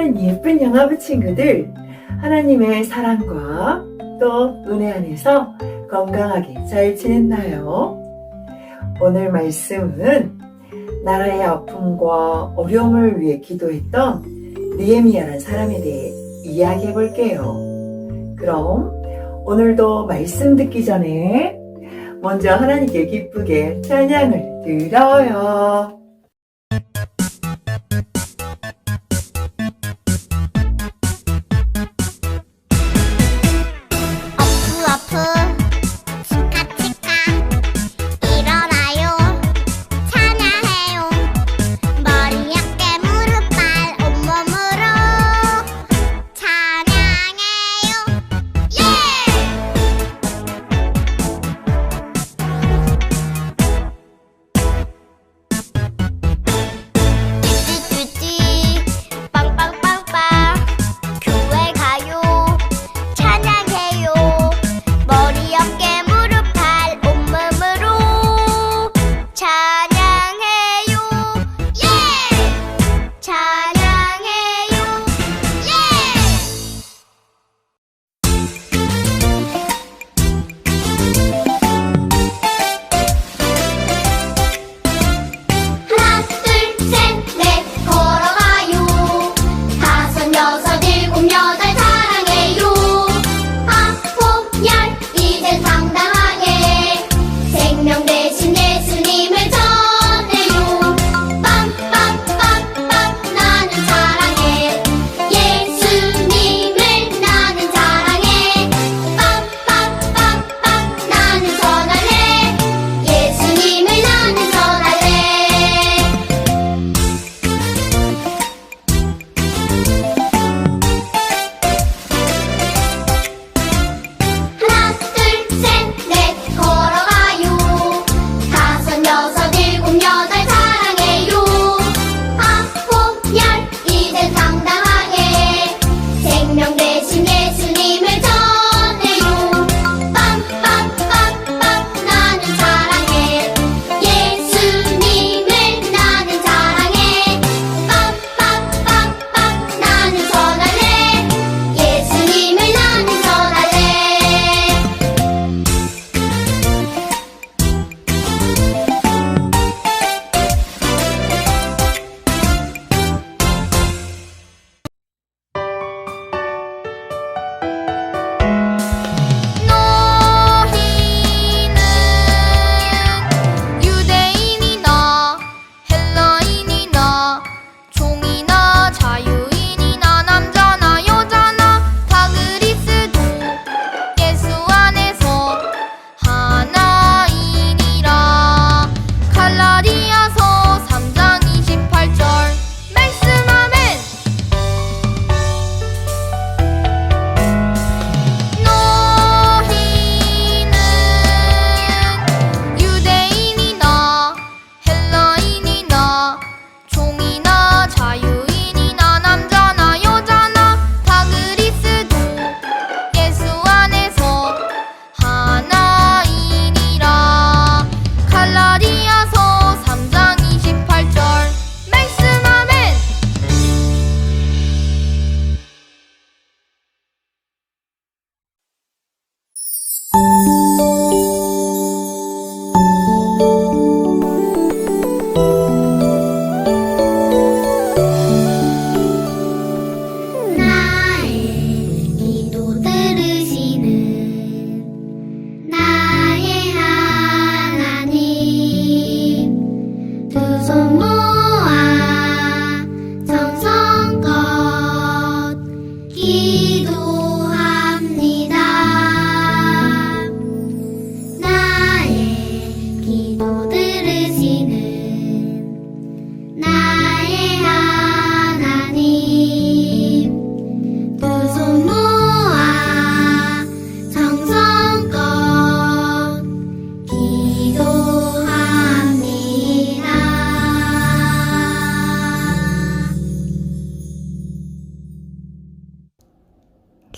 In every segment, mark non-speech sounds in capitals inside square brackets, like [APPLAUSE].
사랑하는 예쁜 영아부 친구들, 하나님의 사랑과 또 은혜 안에서 건강하게 잘 지냈나요? 오늘 말씀은 나라의 아픔과 어려움을 위해 기도했던 느헤미야란 사람에 대해 이야기해 볼게요. 그럼 오늘도 말씀 듣기 전에 먼저 하나님께 기쁘게 찬양을 드려요.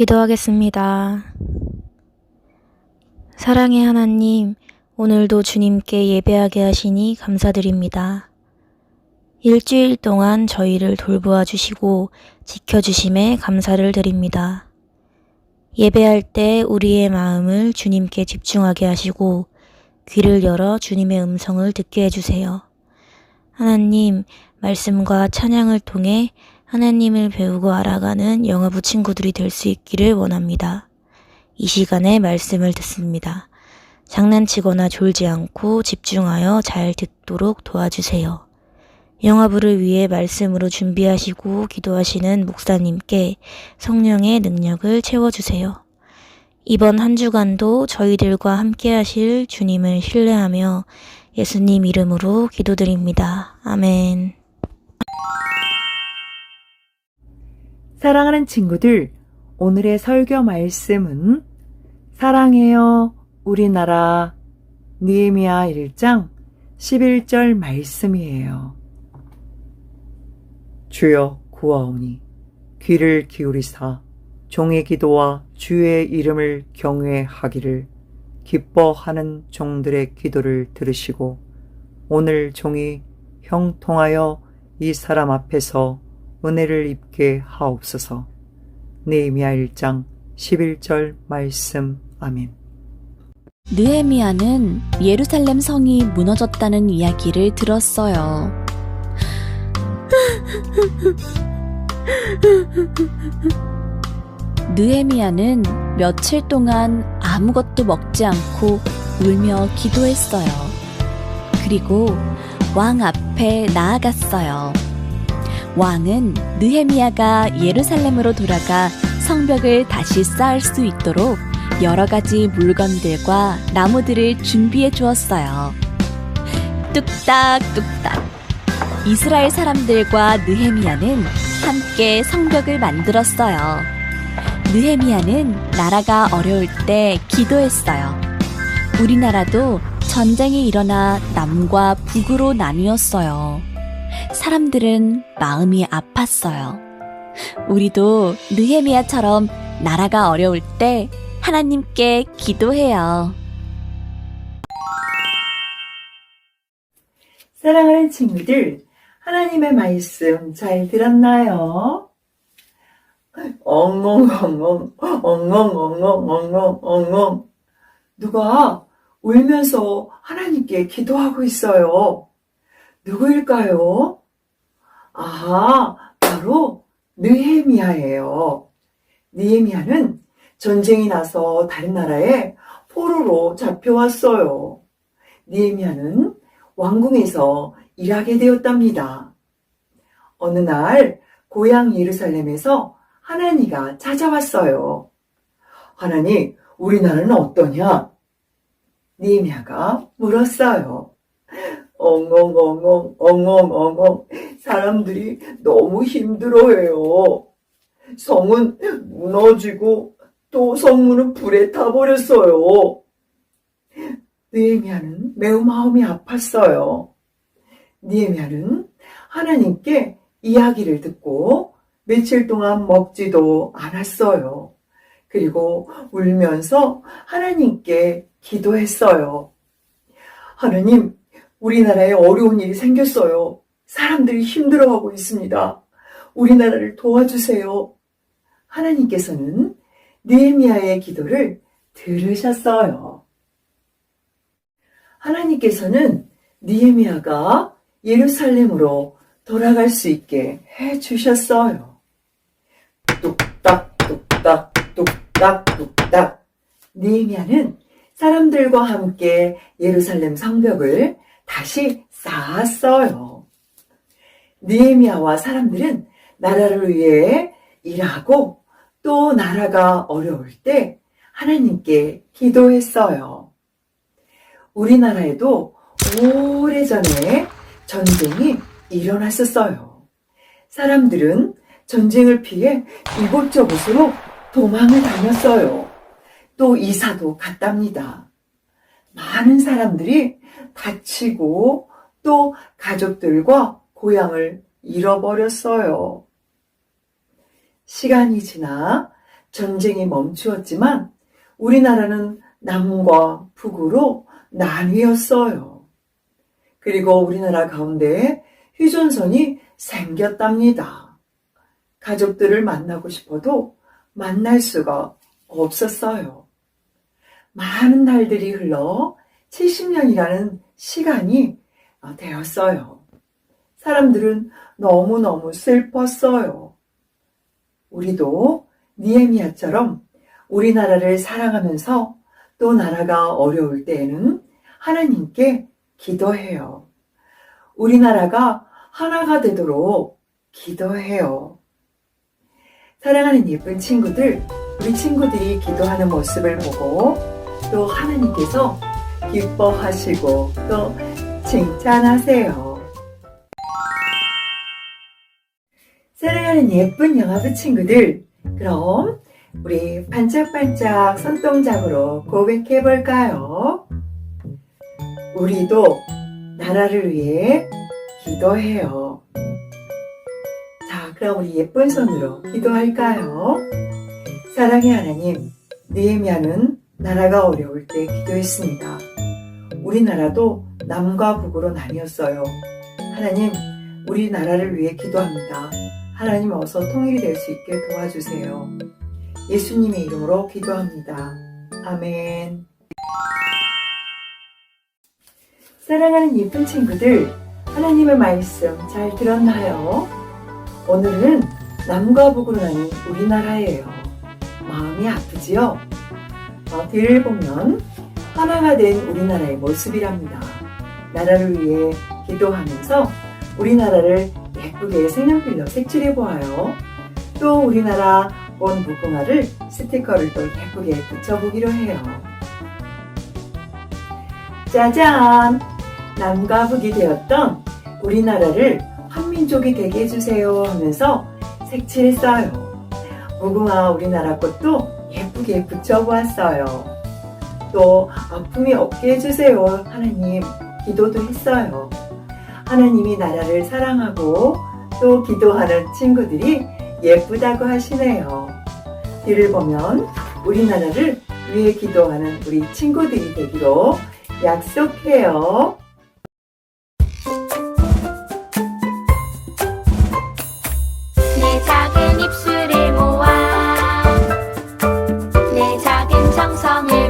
기도하겠습니다. 사랑의 하나님, 오늘도 주님께 예배하게 하시니 감사드립니다. 일주일 동안 저희를 돌보아 주시고 지켜주심에 감사를 드립니다. 예배할 때 우리의 마음을 주님께 집중하게 하시고 귀를 열어 주님의 음성을 듣게 해주세요. 하나님, 말씀과 찬양을 통해 하나님을 배우고 알아가는 영어부 친구들이 될 수 있기를 원합니다. 이 시간에 말씀을 듣습니다. 장난치거나 졸지 않고 집중하여 잘 듣도록 도와주세요. 영화부를 위해 말씀으로 준비하시고 기도하시는 목사님께 성령의 능력을 채워주세요. 이번 한 주간도 저희들과 함께 하실 주님을 신뢰하며 예수님 이름으로 기도드립니다. 아멘. 사랑하는 친구들, 오늘의 설교 말씀은 사랑해요 우리나라 느헤미야 1장 11절 말씀이에요. 주여 구하오니 귀를 기울이사 종의 기도와 주의 이름을 경외하기를 기뻐하는 종들의 기도를 들으시고 오늘 종이 형통하여 이 사람 앞에서 은혜를 입게 하옵소서. 느헤미야 1장 11절 말씀 아멘. 느헤미야는 예루살렘 성이 무너졌다는 이야기를 들었어요. 느헤미야는 며칠 동안 아무것도 먹지 않고 울며 기도했어요. 그리고 왕 앞에 나아갔어요. 왕은 느헤미야가 예루살렘으로 돌아가 성벽을 다시 쌓을 수 있도록 여러 가지 물건들과 나무들을 준비해 주었어요. 뚝딱 뚝딱. 이스라엘 사람들과 느헤미야는 함께 성벽을 만들었어요. 느헤미야는 나라가 어려울 때 기도했어요. 우리나라도 전쟁이 일어나 남과 북으로 나뉘었어요. 사람들은 마음이 아팠어요. 우리도 느헤미야처럼 나라가 어려울 때 하나님께 기도해요. 사랑하는 친구들, 하나님의 말씀 잘 들었나요? 엉엉엉엉, 엉엉엉엉, 엉엉 엉엉. 누가 울면서 하나님께 기도하고 있어요. 누구일까요? 아, 바로 느헤미야예요. 느헤미야는 전쟁이 나서 다른 나라에 포로로 잡혀왔어요. 느헤미야는 왕궁에서 일하게 되었답니다. 어느 날 고향 예루살렘에서 하나니가 찾아왔어요. 하나니, 우리나라는 어떠냐? 니에미아가 물었어요. 엉엉엉엉, 엉엉엉엉. 사람들이 너무 힘들어해요. 성은 무너지고 또 성문은 불에 타버렸어요. 느헤미야는 매우 마음이 아팠어요. 느헤미야는 하나님께 이야기를 듣고 며칠 동안 먹지도 않았어요. 그리고 울면서 하나님께 기도했어요. 하나님, 우리나라에 어려운 일이 생겼어요. 사람들이 힘들어하고 있습니다. 우리나라를 도와주세요. 하나님께서는 느헤미야의 기도를 들으셨어요. 하나님께서는 느헤미야가 예루살렘으로 돌아갈 수 있게 해 주셨어요. 뚝딱 뚝딱 뚝딱 뚝딱 느헤미야는 사람들과 함께 예루살렘 성벽을 다시 쌓았어요. 느헤미야와 사람들은 나라를 위해 일하고 또 나라가 어려울 때 하나님께 기도했어요. 우리나라에도 오래전에 전쟁이 일어났었어요. 사람들은 전쟁을 피해 이곳저곳으로 도망을 다녔어요. 또 이사도 갔답니다. 많은 사람들이 다치고 또 가족들과 고향을 잃어버렸어요. 시간이 지나 전쟁이 멈추었지만 우리나라는 남과 북으로 나뉘었어요. 그리고 우리나라 가운데 휴전선이 생겼답니다. 가족들을 만나고 싶어도 만날 수가 없었어요. 많은 달들이 흘러 70년이라는 시간이 어, 되었어요. 사람들은 너무너무 슬펐어요. 우리도 니에미아처럼 우리나라를 사랑하면서 또 나라가 어려울 때에는 하나님께 기도해요. 우리나라가 하나가 되도록 기도해요. 사랑하는 예쁜 친구들, 우리 친구들이 기도하는 모습을 보고 또 하나님께서 기뻐하시고 또 칭찬하세요. 사랑하는 예쁜 영화부 친구들, 그럼 우리 반짝반짝 손동작으로 고백해 볼까요? 우리도 나라를 위해 기도해요. 자, 그럼 우리 예쁜 손으로 기도할까요? 사랑의 하나님, 느헤미야는 나라가 어려울 때 기도했습니다. 우리나라도 남과 북으로 나뉘었어요. 하나님, 우리 나라를 위해 기도합니다. 하나님 어서 통일이 될 수 있게 도와주세요. 예수님의 이름으로 기도합니다. 아멘. 사랑하는 예쁜 친구들, 하나님의 말씀 잘 들었나요? 오늘은 남과 북으로 나뉜 우리나라예요. 마음이 아프지요? 어, 뒤를 보면 하나가 된 우리나라의 모습이랍니다. 나라를 위해 기도하면서 우리나라를 예쁘게 색연필로 색칠해 보아요. 또 우리나라 온 무궁화를 스티커를 또 예쁘게 붙여보기로 해요. 짜잔! 남과 북이 되었던 우리나라를 한민족이 되게 해주세요 하면서 색칠했어요. 무궁화 우리나라 꽃도 예쁘게 붙여보았어요. 또 아픔이 없게 해주세요 하나님 기도도 했어요. 하나님이 나라를 사랑하고 또 기도하는 친구들이 예쁘다고 하시네요. 뒤를 보면 우리나라를 위해 기도하는 우리 친구들이 되기로 약속해요. 내 작은 입술을 모아 내 작은 정성을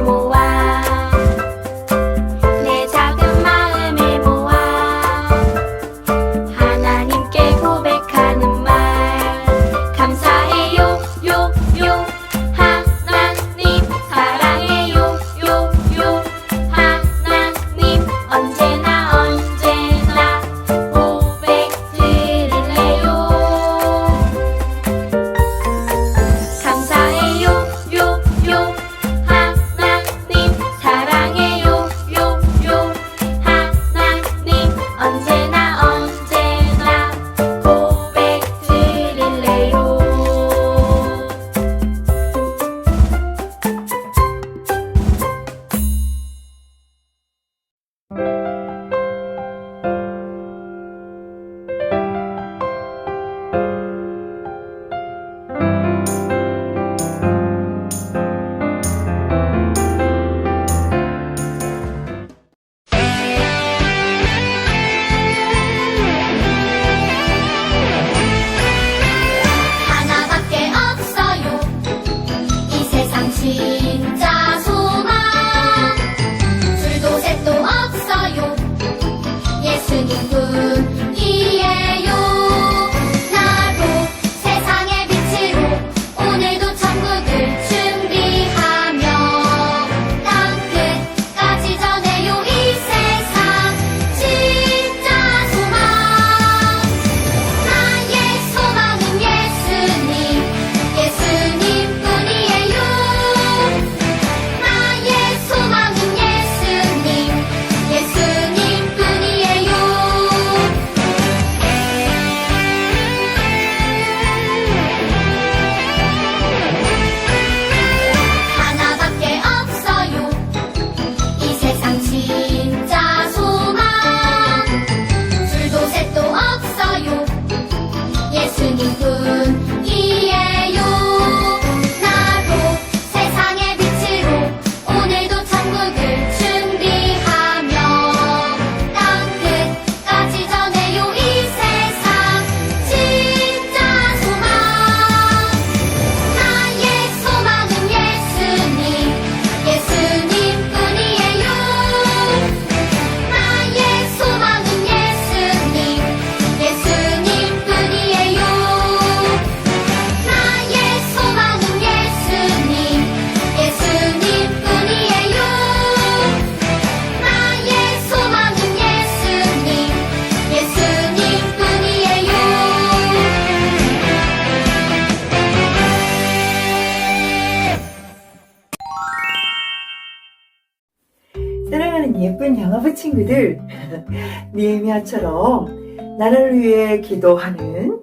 [LAUGHS] 니에미아처럼 나라를 위해 기도하는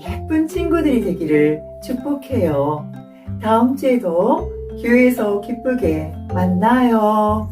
예쁜 친구들이 되기를 축복해요. 다음 주에도 교회에서 기쁘게 만나요.